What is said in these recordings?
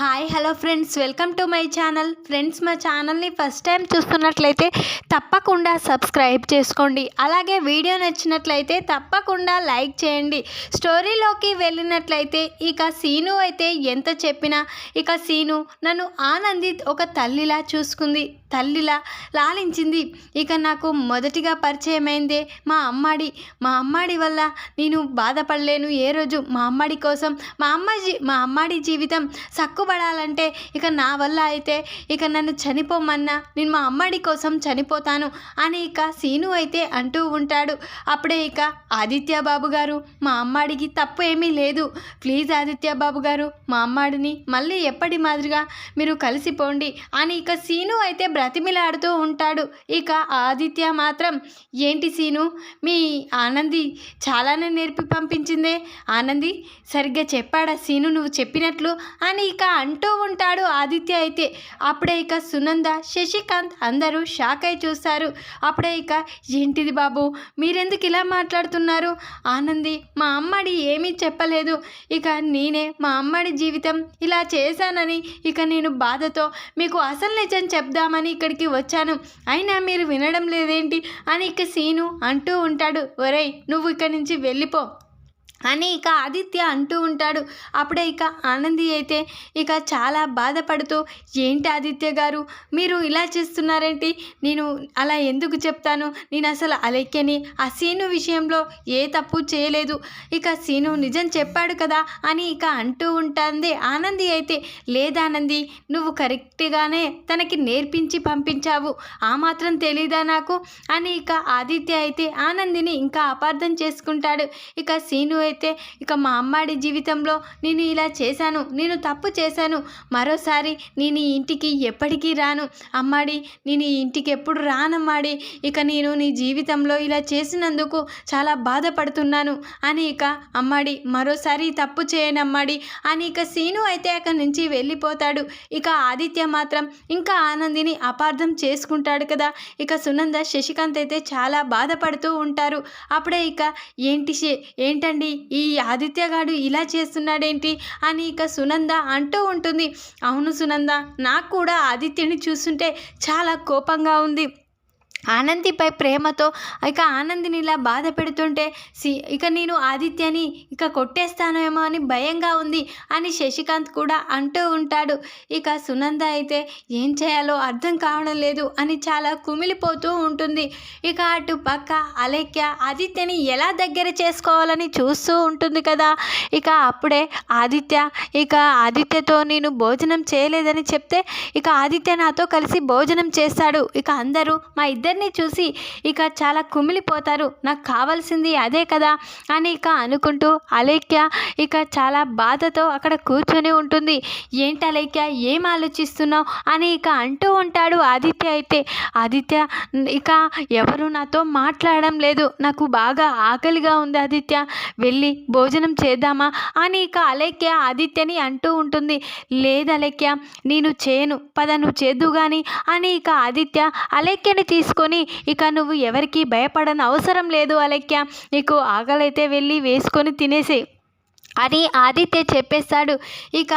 Hi hello friends. Welcome to my channel. Friends మా ఛానల్ని first time చూస్తున్నట్లయితే తప్పకుండా సబ్స్క్రైబ్ చేసుకోండి. అలాగే వీడియో నచ్చినట్లయితే తప్పకుండా లైక్ చేయండి. స్టోరీలోకి వెళ్ళినట్లయితే ఇక సీను అయితే ఎంత చెప్పినా ఇక సీను నన్ను ఆనందిత్ ఒక తల్లిలా చూసుకుంది. తల్లిలా లాలించింది. ఇక నాకు మొదటిగా పరిచయమైందే మా అమ్మాడి. మా అమ్మాడి వల్ల నేను బాధపడలేను. ఏ రోజు మా అమ్మాడి కోసం మా అమ్మ మా అమ్మాడి జీవితం సిగ్గుపడాలంటే ఇక నా వల్ల అయితే ఇక నన్ను చనిపోమన్నా నేను మా అమ్మడి కోసం చనిపోతాను అని ఇక సీను అయితే అంటూ ఉంటాడు. అప్పుడే ఇక ఆదిత్య బాబు గారు మా అమ్మాడికి తప్పు ఏమీ లేదు. ప్లీజ్ ఆదిత్య బాబు గారు మా అమ్మాడిని మళ్ళీ ఎప్పటి మాదిరిగా మీరు కలిసిపోండి అని ఇక సీను అయితే బ్రతిమిలాడుతూ ఉంటాడు. ఇక ఆదిత్య మాత్రం ఏంటి సీను మీ ఆనంది చాలానే నేర్పి పంపించిందే. ఆనంది సరిగ్గా చెప్పాడా సీను నువ్వు చెప్పినట్లు? అని ఇక అంటూ ఉంటాడు ఆదిత్య అయితే. అప్పుడే ఇక సునంద శశికాంత్ అందరూ షాక్ అయి చూస్తారు. అప్పుడే ఇక ఏంటిది బాబు? మీరెందుకు ఇలా మాట్లాడుతున్నారు? ఆనంది మా అమ్మడి ఏమీ చెప్పలేదు. ఇక నేనే మా అమ్మడి జీవితం ఇలా చేశానని ఇక నేను బాధతో మీకు అసలు నిజం చెప్దామని ఇక్కడికి వచ్చాను. అయినా మీరు వినడం లేదేంటి? అని ఇక సీను అంటూ ఉంటాడు. ఒరేయ్ నువ్వు ఇక్కడి నుంచి వెళ్ళిపో. అని ఇక ఆదిత్య అంటూ ఉంటాడు. అప్పుడే ఇక ఆనంది అయితే ఇక చాలా బాధపడుతూ ఏంటి ఆదిత్య గారు? మీరు ఇలా చేస్తున్నారేంటి? నేను అలా ఎందుకు చెప్తాను? నేను అసలు అలెక్కని ఆ సీను విషయంలో ఏ తప్పు చేయలేదు. ఇక సీను నిజం చెప్పాడు కదా అని ఇక అంటూ ఉంటుంది ఆనంది అయితే. లేదానంది నువ్వు కరెక్ట్గానే తనకి నేర్పించి పంపించావు. ఆ మాత్రం తెలీదా నాకు? అని ఇక ఆదిత్య అయితే ఆనందిని ఇంకా అపార్థం చేసుకుంటాడు. ఇక సీను అయితే ఇక మా అమ్మాడి జీవితంలో నేను ఇలా చేశాను నేను తప్పు చేశాను. మరోసారి నేను ఈ ఇంటికి ఎప్పటికీ రాను. అమ్మాడి నేను ఈ ఇంటికి ఎప్పుడు రానమ్మాడి ఇక నేను నీ జీవితంలో ఇలా చేసినందుకు చాలా బాధపడుతున్నాను అని ఇక అమ్మాడి మరోసారి తప్పు చేయనమ్మాడి అని ఇక సీను అయితే అక్కడి నుంచి వెళ్ళిపోతాడు. ఇక ఆదిత్య మాత్రం ఇంకా ఆనందిని అపార్థం చేసుకుంటాడు కదా. ఇక సునంద శశికాంత్ అయితే చాలా బాధపడుతూ ఉంటారు. అప్పుడే ఇక ఏంటి ఏంటండి? ఈ ఆదిత్య గాడు ఇలా చేస్తున్నాడేంటి అని ఇక సునంద అంటూ ఉంటుంది. అవును సునంద నాకు కూడా ఆదిత్యని చూస్తుంటే చాలా కోపంగా ఉంది. ఆనందిపై ప్రేమతో ఇక ఆనందిని ఇలా బాధ పెడుతుంటే సి ఇక నేను ఆదిత్యని ఇక కొట్టేస్తానేమో అని భయంగా ఉంది అని శశికాంత్ కూడా అంటూ ఉంటాడు. ఇక సునంద అయితే ఏం చేయాలో అర్థం కావడం లేదు అని చాలా కుమిలిపోతూ ఉంటుంది. ఇక అటు పక్క అలేఖ్య ఆదిత్యని ఎలా దగ్గర చేసుకోవాలని చూస్తూ ఉంటుంది కదా. ఇక అప్పుడే ఆదిత్య ఇక ఆదిత్యతో నేను భోజనం చేయలేదని చెప్తే ఇక ఆదిత్య నాతో కలిసి భోజనం చేస్తాడు. ఇక అందరూ మా ఇద్దరు ఇద్దరిని చూసి ఇక చాలా కుమిలిపోతారు. నాకు కావాల్సింది అదే కదా అని ఇక అనుకుంటూ అలేఖ్య ఇక చాలా బాధతో అక్కడ కూర్చొని ఉంటుంది. ఏంటి అలేఖ్య ఏం ఆలోచిస్తున్నావు అని ఇక అంటూ ఉంటాడు ఆదిత్య అయితే. ఆదిత్య ఇక ఎవరు నాతో మాట్లాడడం లేదు. నాకు బాగా ఆకలిగా ఉంది ఆదిత్య. వెళ్ళి భోజనం చేద్దామా అని ఇక అలేఖ్య ఆదిత్యని అంటూ ఉంటుంది. లేదు అలేఖ్య నేను చేయను. పద నువ్వు చేద్దు కానీ అని ఇక ఆదిత్య అలేఖ్యని తీసుకొని ఇక నువ్వు ఎవరికి భయపడని అవసరం లేదు అలేఖ్య. నీకు ఆకలైతే వెళ్ళి వేసుకొని తినేసే అని ఆదిత్య చెప్పేస్తాడు. ఇక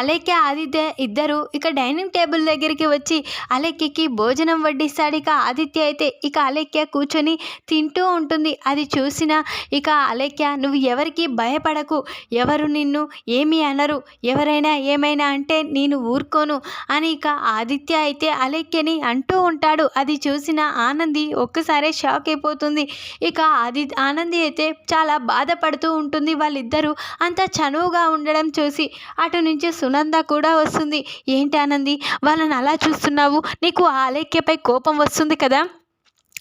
అలేఖ్య ఆదిత్య ఇద్దరు ఇక డైనింగ్ టేబుల్ దగ్గరికి వచ్చి అలేఖ్యకి భోజనం వడ్డిస్తాడు. ఇక ఆదిత్య అయితే ఇక అలేఖ్య కూర్చొని తింటూ ఉంటుంది. అది చూసిన ఇక అలేఖ్య నువ్వు ఎవరికి భయపడకు. ఎవరు నిన్ను ఏమీ అనరు. ఎవరైనా ఏమైనా అంటే నేను ఊరుకోను అని ఇక ఆదిత్య అయితే అలేఖ్యని అంటూ ఉంటాడు. అది చూసిన ఆనంది ఒక్కసారే షాక్ అయిపోతుంది. ఇక ఆది ఆనంది అయితే చాలా బాధపడుతూ ఉంటుంది. వాళ్ళిద్దరూ అంత చనువుగా ఉండడం చూసి అటు నుంచి సునంద కూడా వస్తుంది. ఏంటి ఆనంది? వాళ్ళని అలా చూస్తున్నావు? నీకు ఆ అలేఖ్యపై కోపం వస్తుంది కదా?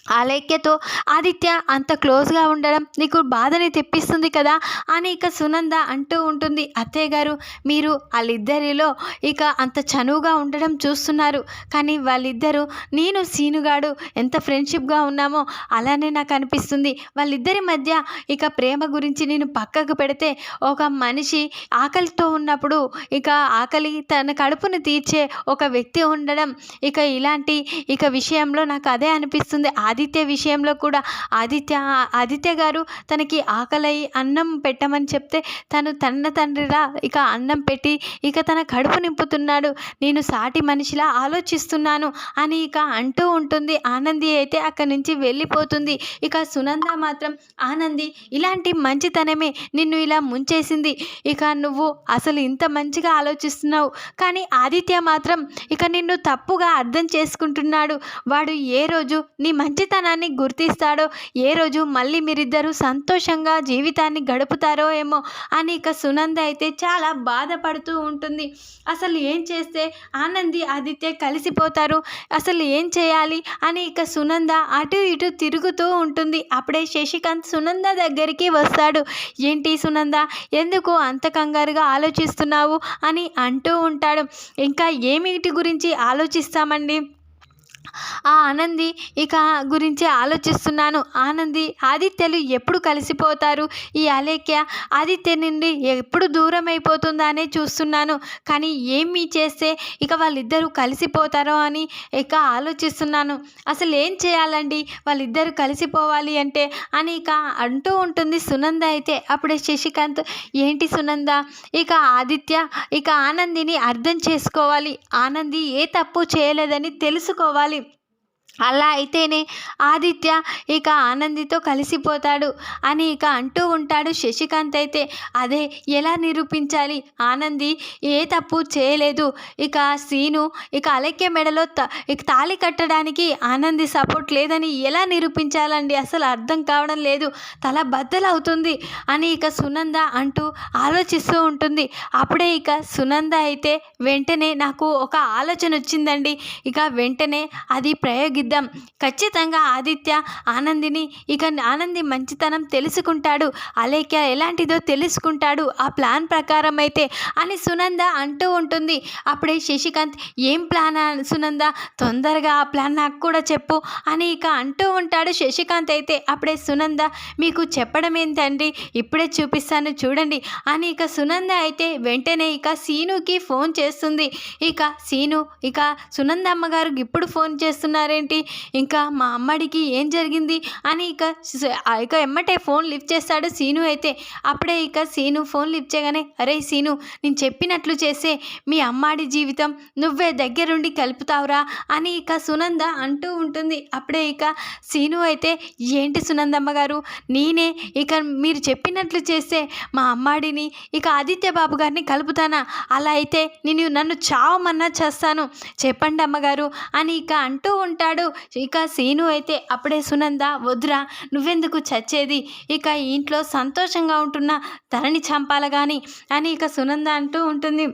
ఆలేఖ్యతో ఆదిత్య అంత క్లోజ్గా ఉండడం నీకు బాధని తెప్పిస్తుంది కదా? అని ఇక సునంద అంటూ ఉంటుంది. అత్తయ్య గారు మీరు వాళ్ళిద్దరిలో ఇక అంత చనువుగా ఉండడం చూస్తున్నారు. కానీ వాళ్ళిద్దరూ నేను సీనుగాడు ఎంత ఫ్రెండ్షిప్గా ఉన్నామో అలానే నాకు అనిపిస్తుంది. వాళ్ళిద్దరి మధ్య ఇక ప్రేమ గురించి నేను పక్కకు పెడితే ఒక మనిషి ఆకలితో ఉన్నప్పుడు ఇక ఆకలి తన కడుపును తీర్చే ఒక వ్యక్తి ఉండడం ఇక ఇలాంటి ఇక విషయంలో నాకు అదే అనిపిస్తుంది. ఆదిత్య విషయంలో కూడా ఆదిత్య ఆదిత్య గారు తనకి ఆకలి అన్నం పెట్టమని చెప్తే తను తన్న తండ్రిలా ఇక అన్నం పెట్టి ఇక తన కడుపు నింపుతున్నాడు. నేను సాటి మనిషిలా ఆలోచిస్తున్నాను అని ఇక అంటూ ఉంటుంది. ఆనంది అయితే అక్కడి నుంచి వెళ్ళిపోతుంది. ఇక సునంద మాత్రం ఆనంది ఇలాంటి మంచితనమే నిన్ను ఇలా ముంచేసింది. ఇక నువ్వు అసలు ఇంత మంచిగా ఆలోచిస్తున్నావు. కానీ ఆదిత్య మాత్రం ఇక నిన్ను తప్పుగా అర్థం చేసుకుంటున్నాడు. వాడు ఏ రోజు నీ మంచి మంచితనాన్ని గుర్తిస్తాడో ఏ రోజు మళ్ళీ మీరిద్దరూ సంతోషంగా జీవితాన్ని గడుపుతారో ఏమో అని ఇక సునంద అయితే చాలా బాధపడుతూ ఉంటుంది. అసలు ఏం చేస్తే ఆనంది ఆదిత్య కలిసిపోతారు? అసలు ఏం చేయాలి? అని ఇక సునంద అటు ఇటు తిరుగుతూ ఉంటుంది. అప్పుడే శశికాంత్ సునంద దగ్గరికి వస్తాడు. ఏంటి సునంద ఎందుకు అంత కంగారుగా ఆలోచిస్తున్నావు? అని అంటూ ఉంటాడు. ఇంకా ఏమిటి గురించి ఆలోచిస్తామండి? ఆ ఆనంది ఇక గురించి ఆలోచిస్తున్నాను. ఆనంది ఆదిత్యలు ఎప్పుడు కలిసిపోతారు? ఈ అలేఖ్య ఆదిత్య నుండి ఎప్పుడు దూరం అయిపోతుందా అనే చూస్తున్నాను. కానీ ఏమి చేస్తే ఇక వాళ్ళిద్దరూ కలిసిపోతారో అని ఇక ఆలోచిస్తున్నాను. అసలు ఏం చేయాలండి? వాళ్ళిద్దరూ కలిసిపోవాలి అంటే? అని ఇక అంటూ ఉంటుంది సునంద అయితే. అప్పుడే శశికాంత్ ఏంటి సునంద? ఇక ఆదిత్య ఇక ఆనందిని అర్థం చేసుకోవాలి. ఆనంది ఏ తప్పు చేయలేదని తెలుసుకోవాలి. అలా అయితేనే ఆదిత్య ఇక ఆనందితో కలిసిపోతాడు అని ఇక అంటూ ఉంటాడు శశికాంత్ అయితే. అదే ఎలా నిరూపించాలి? ఆనంది ఏ తప్పు చేయలేదు. ఇక సీను ఇక అలెక్య మెడలో త ఇక తాళి కట్టడానికి ఆనంది సపోర్ట్ లేదని ఎలా నిరూపించాలండి? అసలు అర్థం కావడం లేదు. తల బద్దలవుతుంది అని ఇక సునంద అంటూ ఆలోచిస్తూ ఉంటుంది. అప్పుడే ఇక సునంద అయితే వెంటనే నాకు ఒక ఆలోచన వచ్చిందండి ఇక వెంటనే అది ప్రయోగి ఇద్దాం ఖచ్చితంగా ఆదిత్య ఆనందిని ఇక ఆనంది మంచితనం తెలుసుకుంటాడు. అలేఖ్య ఎలాంటిదో తెలుసుకుంటాడు. ఆ ప్లాన్ ప్రకారం అయితే అని సునంద అంటూ ఉంటుంది. అప్పుడే శశికాంత్ ఏం ప్లాన్ సునంద? తొందరగా ఆ ప్లాన్ నాకు కూడా చెప్పు అని ఇక అంటూ ఉంటాడు శశికాంత్ అయితే. అప్పుడే సునంద మీకు చెప్పడం ఏంటండి? ఇప్పుడే చూపిస్తాను చూడండి అని ఇక సునంద అయితే వెంటనే ఇక సీనుకి ఫోన్ చేస్తుంది. ఇక సీను ఇక సునంద అమ్మగారు ఇప్పుడు ఫోన్ చేస్తున్నారేంటి? ఇంకా మా అమ్మడికి ఏం జరిగింది? అని ఇక ఇక ఎమ్మటే ఫోన్ లిఫ్ట్ చేస్తాడు సీను అయితే. అప్పుడే ఇక సీను ఫోన్ లిఫ్ట్ చేయగానే అరే సీను నేను చెప్పినట్లు చేసే మీ అమ్మాడి జీవితం నువ్వే దగ్గరుండి కలుపుతావురా అని ఇక సునంద అంటూ ఉంటుంది. అప్పుడే ఇక సీను అయితే ఏంటి సునందమ్మ గారు? నేనే ఇక మీరు చెప్పినట్లు చేస్తే మా అమ్మాడిని ఇక ఆదిత్య బాబు గారిని కలుపుతానా? అలా అయితే నేను నన్ను చావమన్నా చేస్తాను. చెప్పండి అమ్మగారు అని ఇక అంటూ ఉంటాడు ఇక సీను అయితే అప్పుడే సునంద వద్దురా నువ్వెందుకు చచ్చేది? ఇక ఇంట్లో సంతోషంగా ఉంటున్న ధరణి చంపాల కానీ అని ఇక సునంద అంటూ ఉంటుంది.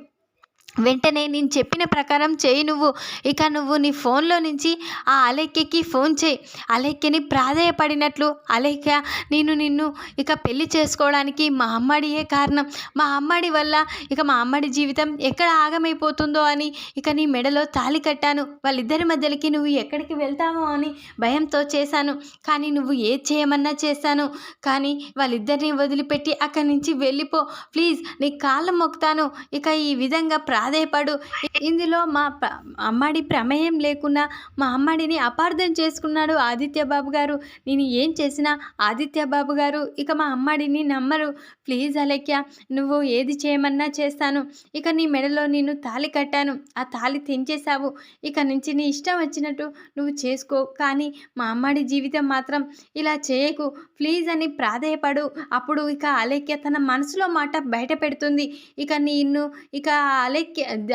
వెంటనే నేను చెప్పిన ప్రకారం చేయి నువ్వు. ఇక నువ్వు నీ ఫోన్లో నుంచి ఆ అలేఖ్యకి ఫోన్ చేయి. అలెక్కని ప్రాధేయపడినట్లు అలేఖ్య నేను నిన్ను ఇక పెళ్ళి చేసుకోవడానికి మా అమ్మడియే కారణం. మా అమ్మడి వల్ల ఇక మా అమ్మడి జీవితం ఎక్కడ ఆగమైపోతుందో అని ఇక నీ మెడలో తాలి కట్టాను. వాళ్ళిద్దరి మధ్యలోకి నువ్వు ఎక్కడికి వెళ్తావో అని భయంతో చేశాను. కానీ నువ్వు ఏ చేయమన్నా చేశాను. కానీ వాళ్ళిద్దరిని వదిలిపెట్టి అక్కడి నుంచి వెళ్ళిపో. ప్లీజ్ నీ కాళ్ళ మొక్కుతాను. ఇక ఈ విధంగా ప్రా ప్రాధేయపడు ఇందులో మా అమ్మాడి ప్రమేయం లేకున్నా మా అమ్మాడిని అపార్థం చేసుకున్నాడు ఆదిత్య బాబు గారు. నేను ఏం చేసినా ఆదిత్య బాబు గారు ఇక మా అమ్మాడిని నమ్మరు. ప్లీజ్ అలెక్య నువ్వు ఏది చేయమన్నా చేస్తాను. ఇక నీ మెడలో నేను తాళి కట్టాను. ఆ తాళి తెంచేశావు. ఇక నుంచి నీ ఇష్టం వచ్చినట్టు నువ్వు చేసుకో. కానీ మా అమ్మాడి జీవితం మాత్రం ఇలా చేయకు. ప్లీజ్ అని ప్రాధేయపడు. అప్పుడు ఇక అలేఖ్య తన మనసులో మాట బయట పెడుతుంది. ఇక నిన్ను ఇక అలెక్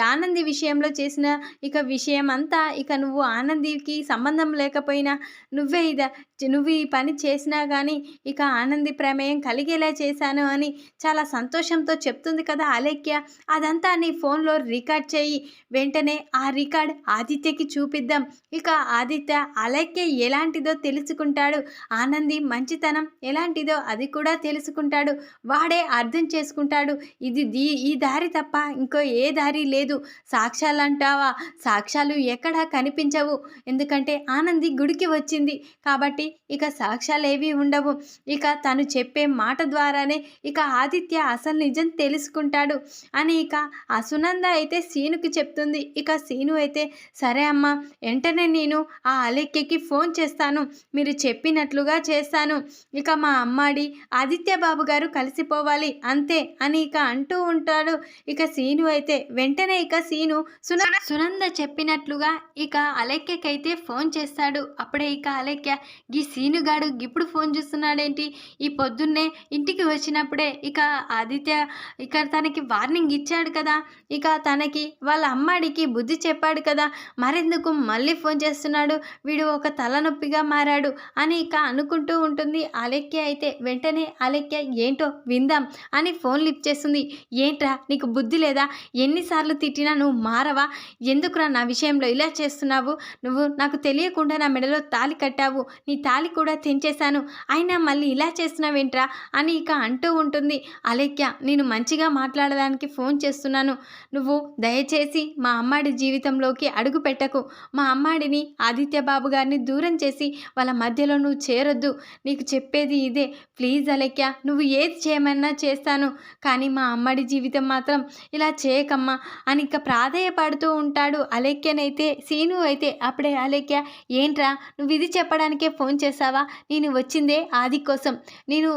ఆనంది విషయంలో చేసిన ఇక విషయం అంతా ఇక నువ్వు ఆనందికి సంబంధం లేకపోయినా నువ్వే ఇద నువ్వు ఈ పని చేసినా కానీ ఇక ఆనంది ప్రమేయం కలిగేలా చేశాను అని చాలా సంతోషంతో చెప్తుంది కదా అలేఖ్య. అదంతా నీ ఫోన్లో రికార్డ్ చేయి. వెంటనే ఆ రికార్డ్ ఆదిత్యకి చూపిద్దాం. ఇక ఆదిత్య అలేఖ్య ఎలాంటిదో తెలుసుకుంటాడు. ఆనంది మంచితనం ఎలాంటిదో అది కూడా తెలుసుకుంటాడు. వాడే అర్థం చేసుకుంటాడు. ఇది దీ ఈ దారి తప్ప ఇంకో ఏ దారి లేదు. సాక్ష్యాలు అంటావా? సాక్ష్యాలు ఎక్కడా కనిపించవు. ఎందుకంటే ఆనంది గుడికి వచ్చింది. కాబట్టి ఇక సాక్ష్యాలు ఉండవు. ఇక తను చెప్పే మాట ద్వారానే ఇక ఆదిత్య అసలు నిజం తెలుసుకుంటాడు అని ఇక ఆ సునంద అయితే సీనుకి చెప్తుంది. ఇక సీను అయితే సరే అమ్మా వెంటనే నేను ఆ అలెక్యకి ఫోన్ చేస్తాను. మీరు చెప్పినట్లుగా చేస్తాను. ఇక మా అమ్మాడి ఆదిత్య బాబు గారు కలిసిపోవాలి అంతే అని ఇక అంటూ ఉంటాడు. ఇక సీను అయితే వెంటనే ఇక సీను సున సునంద చెప్పినట్లుగా ఇక అలెక్యకైతే ఫోన్ చేస్తాడు. అప్పుడే ఇక అలెక్య ఈ సీనుగాడు ఇప్పుడు ఫోన్ చూస్తున్నాడేంటి? ఈ పొద్దున్నే ఇంటికి వచ్చినప్పుడే ఇక ఆదిత్య ఇక తనకి వార్నింగ్ ఇచ్చాడు కదా. ఇక తనకి వాళ్ళ అమ్మాడికి బుద్ధి చెప్పాడు కదా. మరెందుకు మళ్ళీ ఫోన్ చేస్తున్నాడు? వీడు ఒక తలనొప్పిగా మారాడు అని ఇక అనుకుంటూ ఉంటుంది. అలెక్య అయితే వెంటనే అలెక్య ఏంటో విందాం అని ఫోన్ లిఫ్ట్ చేస్తుంది. ఏంట్రా నీకు బుద్ధి లేదా? ఎన్నిసార్లు తిట్టినా నువ్వు మారవా? ఎందుకురా నా విషయంలో ఇలా చేస్తున్నావు? నువ్వు నాకు తెలియకుండా నా మెడలో తాలి కట్టావు. నీ తాలి కూడా తెంచేశాను. అయినా మళ్ళీ ఇలా చేస్తున్నావేంట్రా? అని ఇక అంటూ ఉంటుంది. అలేఖ్య నేను మంచిగా మాట్లాడడానికి ఫోన్ చేస్తున్నాను. నువ్వు దయచేసి మా అమ్మాడి జీవితంలోకి అడుగు పెట్టకు. మా అమ్మాడిని ఆదిత్య బాబు గారిని దూరం చేసి వాళ్ళ మధ్యలో నువ్వు చేరొద్దు. నీకు చెప్పేది ఇదే. ప్లీజ్ అలేఖ్య నువ్వు ఏది చేయమన్నా చేస్తాను. కానీ మా అమ్మాడి జీవితం మాత్రం ఇలా చేయకమ్మా అని ఇక ప్రాధేయపడుతూ ఉంటాడు అలేఖ్యనైతే సీను అయితే అప్పుడే అలేఖ్య ఏంట్రా? నువ్వు ఇది చెప్పడానికే ఫోన్ చేసావా నేను వచ్చిందే ఆది కోసం. నేను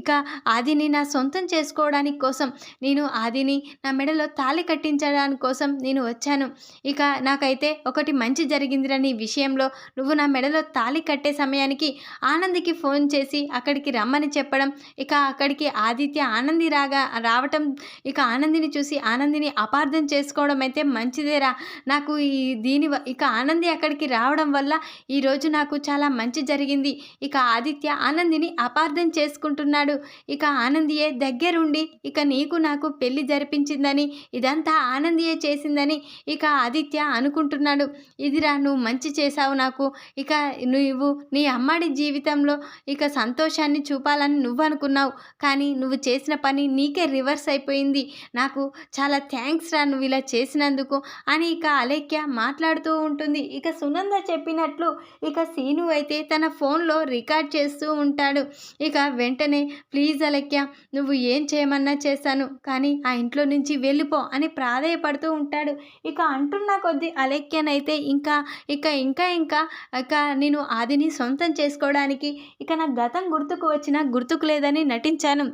ఇక ఆదిని నా సొంతం చేసుకోవడానికి కోసం. నేను ఆదిని నా మెడలో తాళి కట్టించడానికి కోసం నేను వచ్చాను. ఇక నాకైతే ఒకటి మంచి జరిగిందిరా నీ విషయంలో నువ్వు నా మెడలో తాళి కట్టే సమయానికి ఆనందికి ఫోన్ చేసి అక్కడికి రమ్మని చెప్పడం ఇక అక్కడికి ఆదిత్య ఆనంది రాగా రావటం ఇక ఆనందిని చూసి ఆనందిని అపార్థం చేసుకోవడం అయితే మంచిదేరా. నాకు ఈ దీని ఇక ఆనంది అక్కడికి రావడం వల్ల ఈరోజు నాకు చాలా మంచి జరిగింది జరిగింది. ఇక ఆదిత్య ఆనందిని అపార్థం చేసుకుంటున్నాడు. ఇక ఆనందియే దగ్గరుండి ఇక నీకు నాకు పెళ్ళి జరిపించిందని ఇదంతా ఆనందియే చేసిందని ఇక ఆదిత్య అనుకుంటున్నాడు. ఇదిరా నువ్వు మంచి చేశావు నాకు. ఇక నువ్వు నీ అమ్మాడి జీవితంలో ఇక సంతోషాన్ని చూపాలని నువ్వు అనుకున్నావు కానీ నువ్వు చేసిన పని నీకే రివర్స్ అయిపోయింది. నాకు చాలా థ్యాంక్స్ రా నువ్వు ఇలా చేసినందుకు అని ఇక అలేఖ్య మాట్లాడుతూ ఉంటుంది. ఇక సునంద చెప్పినట్లు ఇక సీను అయితే తన ఫోన్లో రికార్డ్ చేస్తూ ఉంటాడు. ఇక వెంటనే ప్లీజ్ అలెక్య నువ్వు ఏం చేయమన్నా చేశాను కానీ ఆ ఇంట్లో నుంచి వెళ్ళిపో అని ప్రాధాయపడుతూ ఉంటాడు. ఇక అంటున్న కొద్దీ అలెక్యనైతే ఇంకా ఇక ఇంకా ఇంకా ఇక నేను ఆదిని సొంతం చేసుకోవడానికి ఇక నా గతం గుర్తుకు వచ్చినా గుర్తుకు లేదని నటించాను.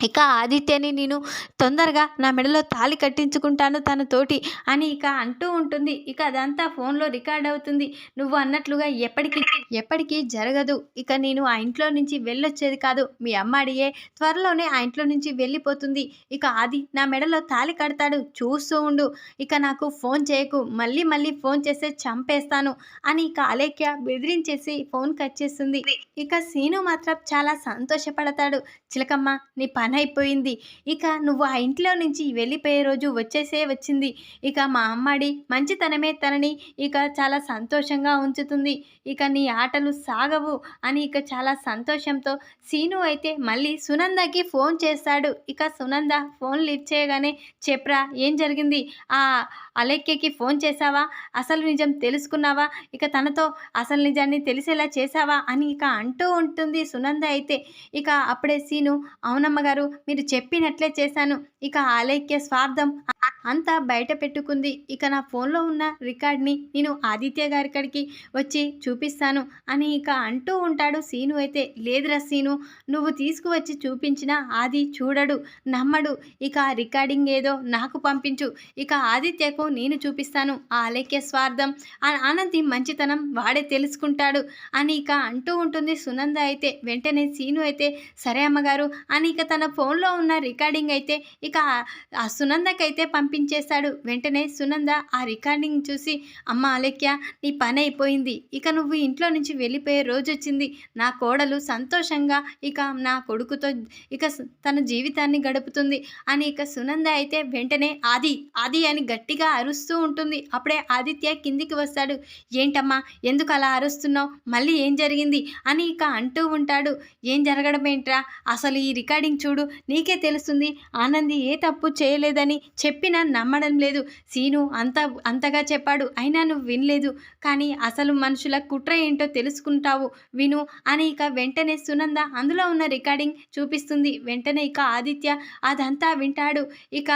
ఇక ఆదిత్యని నేను తొందరగా నా మెడలో తాళి కట్టించుకుంటాను తన తోటి అని ఇక అంటూ ఉంటుంది. ఇక అదంతా ఫోన్లో రికార్డ్ అవుతుంది. నువ్వు అన్నట్లుగా ఎప్పటికీ ఎప్పటికీ జరగదు. ఇక నేను ఆ ఇంట్లో నుంచి వెళ్ళొచ్చేది కాదు. మీ అమ్మాడియే త్వరలోనే ఆ ఇంట్లో నుంచి వెళ్ళిపోతుంది. ఇక ఆది నా మెడలో తాళి కడతాడు. చూస్తూ ఉండు. ఇక నాకు ఫోన్ చేయకు. మళ్ళీ మళ్ళీ ఫోన్ చేస్తే చంపేస్తాను అని ఇక అలేఖ్య బెదిరించేసి ఫోన్ కట్ చేస్తుంది. ఇక సీను మాత్రం చాలా సంతోషపడతాడు. చిలకమ్మ నీ పని అయిపోయింది ఇక నువ్వు ఆ ఇంట్లో నుంచి వెళ్ళిపోయే రోజు వచ్చేసే వచ్చింది. ఇక మా అమ్మడి మంచితనమే తనని ఇక చాలా సంతోషంగా ఉంచుతుంది. ఇక నీ ఆటలు సాగవు అని ఇక చాలా సంతోషంతో సీను అయితే మళ్ళీ సునందకి ఫోన్ చేస్తాడు. ఇక సునంద ఫోన్ లిఫ్ట్ చేయగానే చెప్పరా ఏం జరిగింది? ఆ అలెక్యకి ఫోన్ చేశావా? అసలు నిజం తెలుసుకున్నావా? ఇక తనతో అసలు నిజాన్ని తెలిసేలా చేశావా? అని ఇక అంటూ ఉంటుంది సునంద అయితే. ఇక అప్పుడే సీను అవునమ్మ గారు మీరు చెప్పినట్లే చేశాను. ఇక ఆలైక్య స్వార్థం అంతా బయట పెట్టుకుంది. ఇక నా ఫోన్లో ఉన్న రికార్డ్ని నేను ఆదిత్య గారి కాడికి వచ్చి చూపిస్తాను అని ఇక అంటూ ఉంటాడు సీను అయితే. లేదురా సీను నువ్వు తీసుకువచ్చి చూపించిన ఆది చూడడు నమ్మడు. ఇక రికార్డింగ్ ఏదో నాకు పంపించు. ఇక ఆదిత్యకు నేను చూపిస్తాను ఆ అలేఖ్య స్వార్థం. ఆ ఆనంది మంచితనం వాడే తెలుసుకుంటాడు అని ఇక అంటూ ఉంటుంది సునంద అయితే. వెంటనే సీను అయితే సరే అమ్మగారు అని ఇక తన ఫోన్లో ఉన్న రికార్డింగ్ అయితే ఇక ఆ- సునందకైతే పంపించేస్తాడు. వెంటనే సునంద ఆ రికార్డింగ్ చూసి అమ్మ అలెక్య నీ పని అయిపోయింది. ఇక నువ్వు ఇంట్లో నుంచి వెళ్ళిపోయే రోజు వచ్చింది. నా కోడలు సంతోషంగా ఇక నా కొడుకుతో ఇక తన జీవితాన్ని గడుపుతుంది అని ఇక సునంద అయితే వెంటనే ఆది ఆది అని గట్టిగా అరుస్తూ ఉంటుంది. అప్పుడే ఆదిత్య కిందికి వస్తాడు. ఏంటమ్మా ఎందుకు అలా అరుస్తున్నావు? మళ్ళీ ఏం జరిగింది? అని ఇక అంటూ ఉంటాడు. ఏం జరగడం ఏంట్రా అసలు ఈ రికార్డింగ్ చూడు నీకే తెలుస్తుంది ఆనంది ఏ తప్పు చేయలేదని చెప్పినా నమ్మడం లేదు. సీను అంత అంతగా చెప్పాడు అయినా నువ్వు వినలేదు. కానీ అసలు మనుషుల కుట్ర ఏంటో తెలుసుకుంటావు విను అని ఇక వెంటనే సునంద అందులో ఉన్న రికార్డింగ్ చూపిస్తుంది. వెంటనే ఇక ఆదిత్య అదంతా వింటాడు. ఇక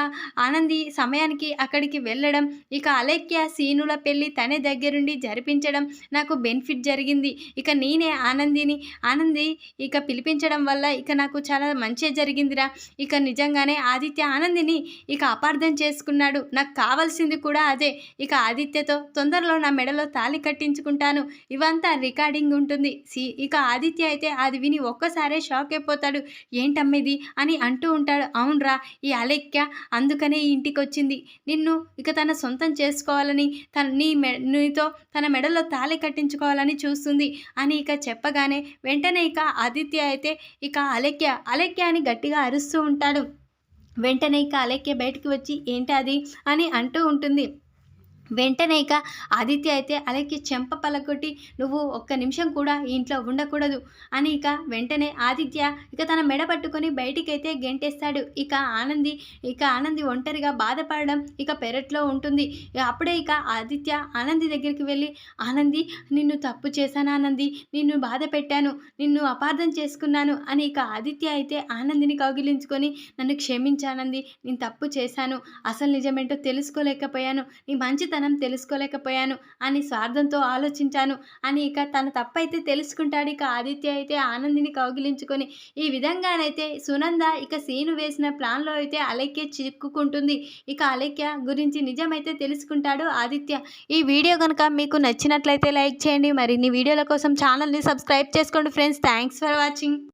ఆనంది సమయానికి అక్కడికి వెళ్ళడం ఇక అలేఖ్య సీనుల పెళ్ళి తనే దగ్గరుండి జరిపించడం నాకు బెనిఫిట్ జరిగింది. ఇక నేనే ఆనందిని ఆనంది ఇక పిలిపించడం వల్ల ఇక నాకు చాలా మంచి జరిగిందిరా. ఇక నిజంగానే ఆదిత్య ఆనందిని ఇక అపార్థం చేసుకున్నాడు. నాకు కావాల్సింది కూడా అదే. ఇక ఆదిత్యతో తొందరలో నా మెడలో తాళి కట్టించుకుంటాను. ఇవంతా రికార్డింగ్ ఉంటుంది. సి ఇక ఆదిత్య అయితే అది విని ఒక్కసారే షాక్ అయిపోతాడు. ఏంటమ్మిది అని అంటూ ఉంటాడు. అవునరా ఈ అలెక్య అందుకనే ఈ ఇంటికి వచ్చింది నిన్ను ఇక తన సొంతం చేసుకోవాలని తన నీ మె నీతో తన మెడలో తాళి కట్టించుకోవాలని చూస్తుంది. అని ఇక చెప్పగానే వెంటనే ఇక ఆదిత్య అయితే ఇక అలెక్య అలెక్య అని గట్టిగా అరుస్తూ ఉంటాడు. వెంటనే ఇక అలెక్య బయటికి వచ్చి ఏంటి అది? అని అంటూ ఉంటుంది. వెంటనే ఇక ఆదిత్య అయితే అలెక్కి చెంప పలకొట్టి నువ్వు ఒక్క నిమిషం కూడా ఈ ఇంట్లో ఉండకూడదు అని ఇక వెంటనే ఆదిత్య ఇక తన మెడ పట్టుకొని బయటికైతే గెంటేస్తాడు. ఇక ఆనంది ఇక ఆనంది ఒంటరిగా బాధపడడం ఇక పెరట్లో ఉంటుంది. ఇక అప్పుడే ఇక ఆదిత్య ఆనంది దగ్గరికి వెళ్ళి ఆనంది నిన్ను తప్పు చేశాను ఆనంది నిన్ను బాధ పెట్టాను నిన్ను అపార్థం చేసుకున్నాను అని ఇక ఆదిత్య అయితే ఆనందిని కౌగిలించుకొని నన్ను క్షమించానంది నేను తప్పు చేశాను అసలు నిజమేంటో తెలుసుకోలేకపోయాను నీ మంచితనం తెలుసుకోలేకపోయాను అని స్వార్థంతో ఆలోచించాను. అని ఇక తన తప్పైతే తెలుసుకుంటాడు. ఇక ఆదిత్య అయితే ఆనందిని కౌగిలించుకొని ఈ విధంగానైతే సునంద ఇక సీను వేసిన ప్లాన్లో అయితే అలైక్య చిక్కుకుంటుంది. ఇక అలైక్య గురించి నిజమైతే తెలుసుకుంటాడు ఆదిత్య. ఈ వీడియో కనుక మీకు నచ్చినట్లయితే లైక్ చేయండి. మరిన్ని వీడియోల కోసం ఛానల్ని సబ్స్క్రైబ్ చేసుకోండి ఫ్రెండ్స్. Thanks for watching.